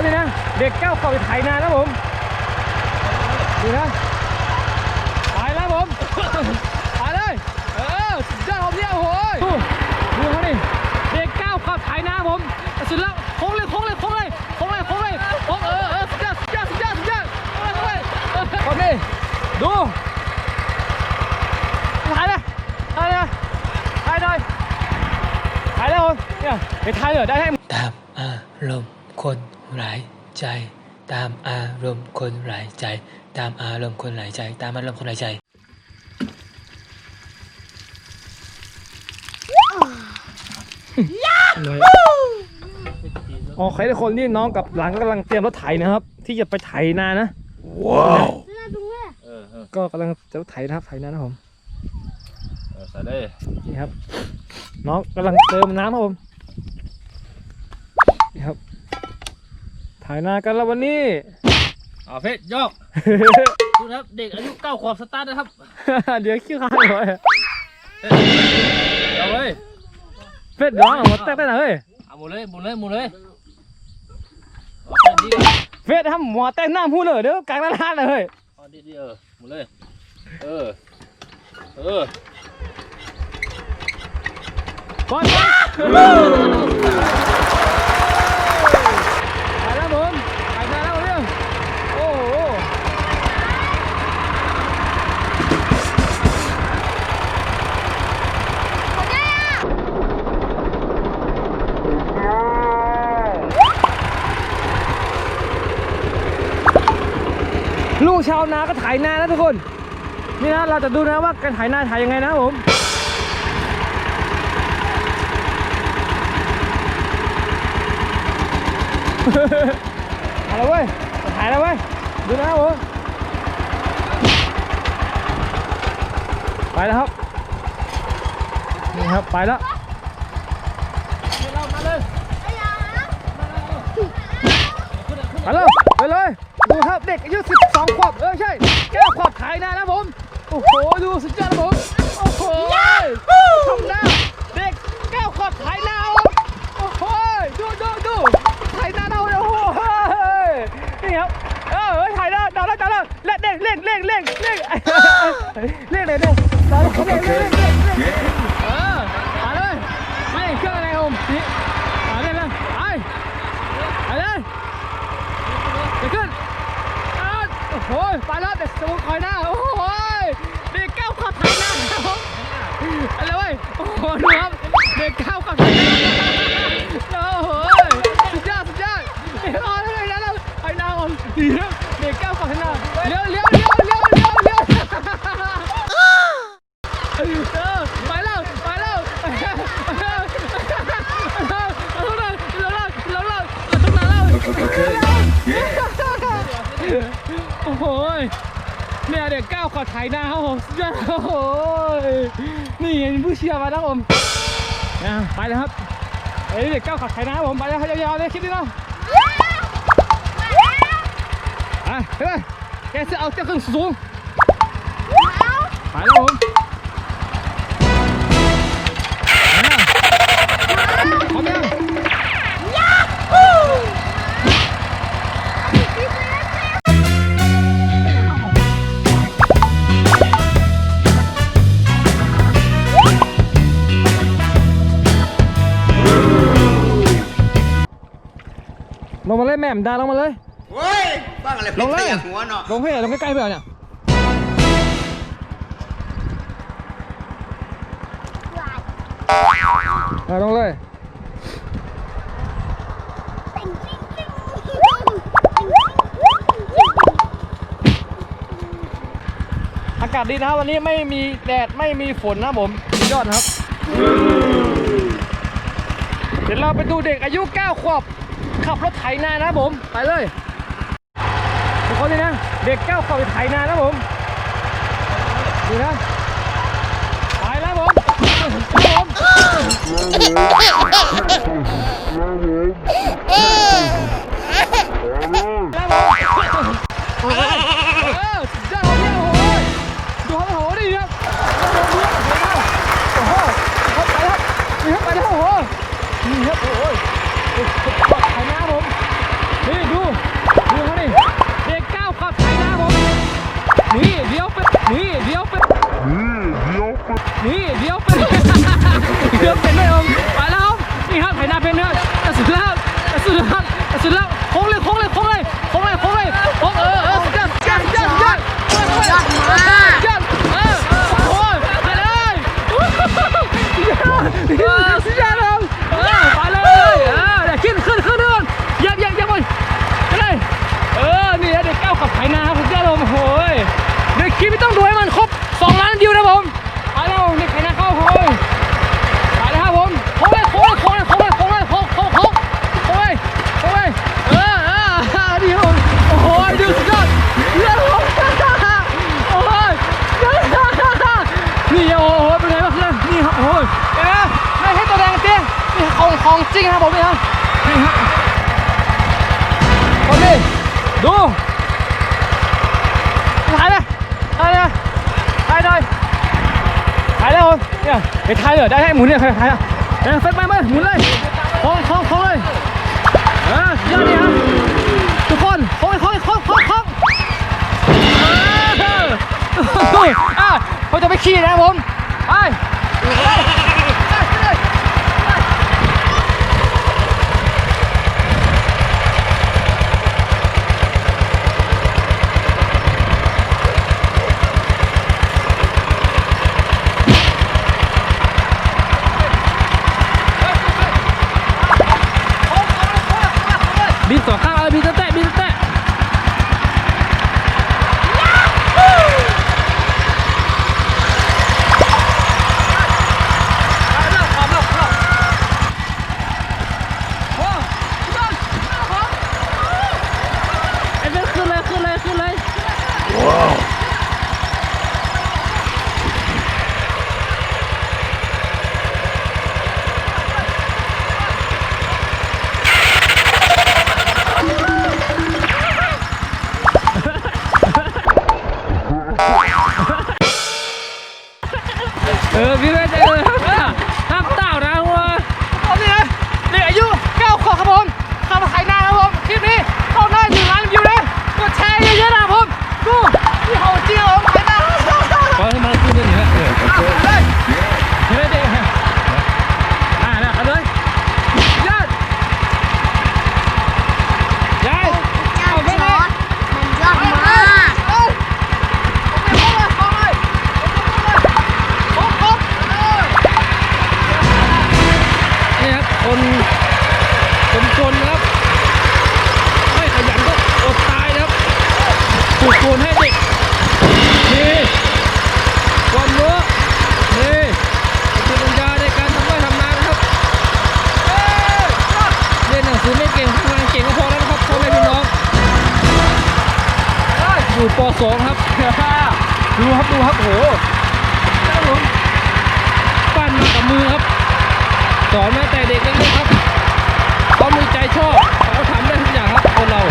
คนนี้นะ เด็กเก้าขวบไปไถนานะผมดูนะไปแล้วผมไปเลยเออสุดยอดผมเนี่ยโอ้โหดูดูเขาดิเด็กเก้าขวบไถนาผมสุดแล้วโค้งเลยโค้งเลยโค้งเลยโค้งเลยโค้งเลยโค้งเออเออสุดยอดสุดยอดสุดยอดสุดยอดโค้งเลยโค้งเลยคนนี้ดูถ่ายเลยถ่ายเลยถ่ายเลยถ่ายเลยคนเนี่ยไปถ่ายเลยได้ให้ตามอารมณ์คน หลายใจ ตามอารมณ์คนหลายใจ ตามอารมณ์คนหลายใจ ตามอารมณ์คนหลายใจอ๋อใครทุกคนนี่น้องกับหลานก็กำลังเตรียมรถไถนะครับ ที่จะไปไถนานะน่าดูอะเออเออก็กำลังจะไถนะครับไถนานะผมเออใส่เลยนี่ครับ น้องกำลังเติมน้ำครับผมนี่ครับ ไถนากันแล้ววันนี้ เอาเฟสยอกดูนะครับเด็กอายุเก้าขวบสตาร์ทนะครับเดี๋ยวขี้ข้างเลยเอาเลยเป็ดร้องหมดแตกได้หน่อยเฮ้ยเอาหมดเลยหมดเลยหมดเลยเอาแค่นี้ก่อนเป็ดทำหมอแตกน้ำพูดเลยเด้อกลางร้านเลยเฮ้ยเอาดีดีๆเออหมดเลย เออ เออก่อน ชาวนาก็ไถนานะทุกคน นี่นะเราจะดูนะว่าการไถนาไถยังไงนะผมเอาละเว้ยถ่ายแล้วเว้ย ดูนะครับผมไปแล้วครับ นี่ครับไปแล้วเรามาเลยไปเลยไปเลย ดูครับเด็กอายุ 12 ขวบเออใช่9ขวบถ่ายนานะผม โอ้โห ดูสุดยอดนะผม โอ้โหทำหน้าเด็ก9ขวบถ่ายนาโอ้โหดูดูดูถ่ายนาเราเลยโอ้โหนี่ครับเออเออถ่ายนาดาวแล้วดาวแล้วเล่นเล่นเล่นเล่นเล่นเล่นเล่นเลยเล่นดาวแล้วเล่นเล่นเล่นเล่นเออมาเลยไม่เครื่องอะไรผมนี่มาเล่นเลยไปไปเลย เดี๋ยวขึ้นอ่าโอ้โห ไปแล้วเด็กสมุนคอยหน้า โอ้โหเด็กก้าวขับไทยหน้าครับอะไรเว้ยโอ้โหดูครับเด็กก้าวขับไทยหน้าโอ้โหสุดยอดสุดยอดเดี๋ยวรอเลยนะเราไทยหน้าผมดีนะเด็กก้าวขับไทยหน้าเลี้ยวเลี้ยวเลี้ยวเลี้ยวเลี้ยวเลี้ยวเออไปแล้วไปแล้วเอาเถอะเอาเถอะเอาเถอะเอาเถอะเอาเถอะเอาเถอะโอ้โห เนี่ยเด็กก้าวขอไถนาครับผมสุดยอดโอ้โหยนี่เห็นผู้เชียร์มาแล้วผมนะไปแล้วครับเอ้ยเด็กก้าวขอไถนาครับผมไปแล้วครับยาวๆเลยคลิปนี้เนาะอะเลยแกจะเอาเจ้าขึ้นสูงไปแล้วผม มาเลยแม่มดาลงมาเลยเฮ้ยบ้างอะไรลงเลยขยับหัวเนาะลงให้ลงใกล้ๆไปเอาเนี่ยเอาลงเลย อากาศดีนะครับวันนี้ไม่มีแดดไม่มีฝนนะครับผมสุดยอดนะครับ เดี๋ยวเราไปดูเด็กอายุ 9 ขวบ ขับรถไถนานะผม ไปเลยทุกคนนี่นะ เด็ก9ขวบไปไถนานะผมดูนะไปแล้วผมครับผม ของจริงนะครับผมนี่ฮะนี่ฮะคนนี้ดูถ่ายเลยถ่ายเลยถ่ายหน่อยถ่ายแล้วผมเนี่ยไปถ่ายเลยได้ให้หมุนเนี่ยถ่ายอะเดี๋ยวเฟซไปไหมหมุนเลยคล้องคล้องคล้องเลยเออยอดดีครับทุกคนคล้องคล้องคล้องคล้องคล้องเอออะผมจะไปขี่นะครับผมไปไปไปเลย บินสองข้างแล้วบินแตะบินแตะ ไอ้เบสขึ้นเลยขึ้นเลยขึ้นเลย เสองครับ ดูครับดูครับโอ้โหครับผมปั้นมากับมือครับ สอนมาแต่เด็กเล็กๆครับเขามีใจชอบเขาทำได้ทุกอย่างครับคนเรา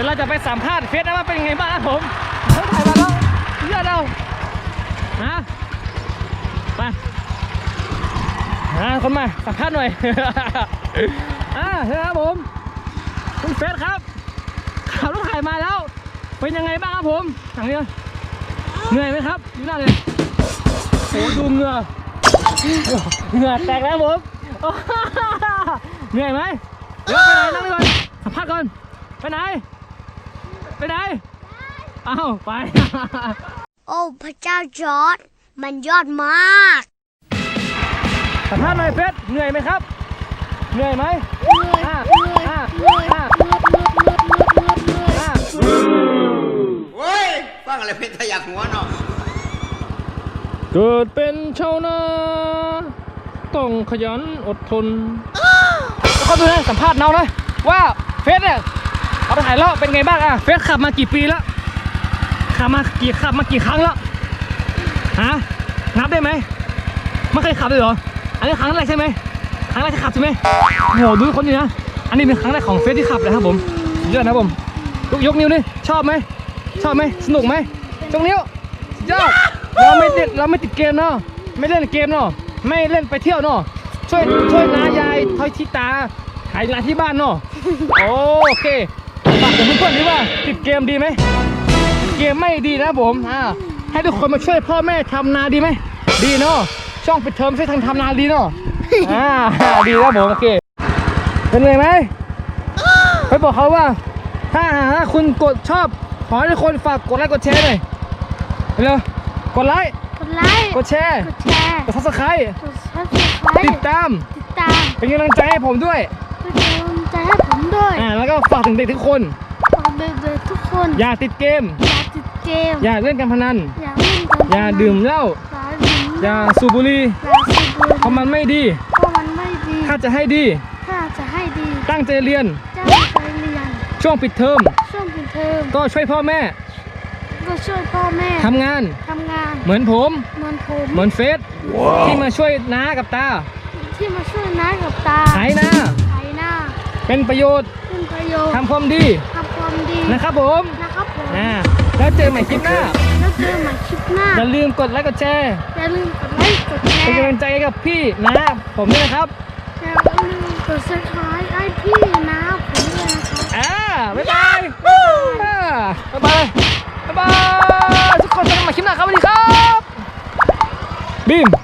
ดี๋ยวเราจะไปสัมภาษณ์เฟสนะว่าเป็นยังไงบ้างครับผมเฮ้ยถ่ายมาแล้วเยอะเราฮะไปหาคนมาสัมภาษณ์หน่อยอ่าเฮ้ยครับผม คุณเฟสครับขับรถไถมาแล้ว เป็นยังไงบ้างครับผมทางนี้เหนื่อยไหมครับดูหน้าเลยโอ้ดูเหงื่อเหงื่อแตกแล้วผมเหนื่อยไหมเดี๋ยวไปไหนนั่งก่อนสัมภาษณ์ก่อนไปไหน ไปไหนอ้าวไป โอ้ พระเจ้าจอร์ดมันยอดมากสัมภาษณ์หน่อยเฟสเหนื่อยไหมครับ เหนื่อยไหมอ่าอ่าอ่าอ่าโอ้ยฟังอะไรเพชรทะยักหัวเนาะเกิดเป็นชาวนาต้องขยันอดทนแล้วก็ดูนะสัมภาษณ์น้องเลยว่าเฟสเนี่ย เอาไปถ่ายแล้วเป็นไงบ้างอะเฟสขับมากี่ปีแล้วขับมากี่ขับมากี่ครั้งแล้วฮะนับได้ไหมไม่เคยขับเลยเหรออันนี้ครั้งแรกใช่ไหมครั้งแรกที่ขับใช่ไหมโหดูคนนี้นะอันนี้เป็นครั้งแรกของเฟสที่ขับเลยครับผมสุดยอดนะผมยกยกนิ้วนี่ชอบไหมชอบไหมสนุกไหมยกนิ้วยอดเราไม่ติดเราไม่ติดเกมเนาะไม่เล่นเกมเนาะไม่เล่นไปเที่ยวเนาะช่วยช่วยน้ายายทอยชิตาขายนาที่บ้านเนาะโอเค ฝากถึงเพื่อนๆดีว่าติดเกมดีไหมเกมไม่ดีนะผมอ่าให้ทุกคนมาช่วยพ่อแม่ทำนาดีไหมดีเนาะช่องปิดเทอมช่วยทางทำนาดีเนาะอ่าดีนะผมโอเคเป็นไงไหมไปบอกเขาว่า ถ้าหากคุณกดชอบขอให้ทุกคนฝากกดไลค์กดแชร์หน่อยเร็วกดไลค์กดไลค์กดแชร์กดแชร์กดซับสไครต์กดซับสไครติดต์ตามติดตามเป็นกำลังใจให้ผมด้วยเป็นกำลัง ใจให้ผมด้วยอ่าแล้วก็ฝากถึงเด็กทุกคนฝากเด็กๆทุกคนอย่าติดเกมอย่าติดเกม อย่าเล่นการพนัน อย่าเล่นกันอย่าดื่มเหล้า อย่าดื่มอย่าสูบบุหรี่อย่าสูบบุหรี่เพราะมันไม่ดีเพราะมันไม่ดีถ้าจะให้ดี ถ้าจะให้ดีตั้งใจเรียนจะไปเรียนช่วงปิดเทอม ช่วงปิดเทอมก็ช่วยพ่อแม่ก็ช่วยพ่อแม่ทำงาน ทำงานเหมือนผม เหมือนผมเหมือนเฟสที่มาช่วยน้ากับตาที่มาช่วยน้ากับตาไถนาไถนา เป็นประโยชน์เป็นประโยชน์ทำความดีทำความดีนะครับผมนะครับผมอ่าแล้วเจอใหม่คลิปหน้าแล้วเจอใหม่คลิปหน้าอย่าลืมกดไลค์กดแชร์อย่าลืมกดไลค์กดแชเป็นร์กำลังใจให้กับพี่นะผมด้วยนะครับอย่าลืมกดซับสไครต์ให้พี่นะผมด้วยนะครับอ่าบ๊ายบายอ่าบ๊ายบายบ๊ายบายทุกคนเจอกันใหม่คลิปหน้าครับสวัสดีครับบีม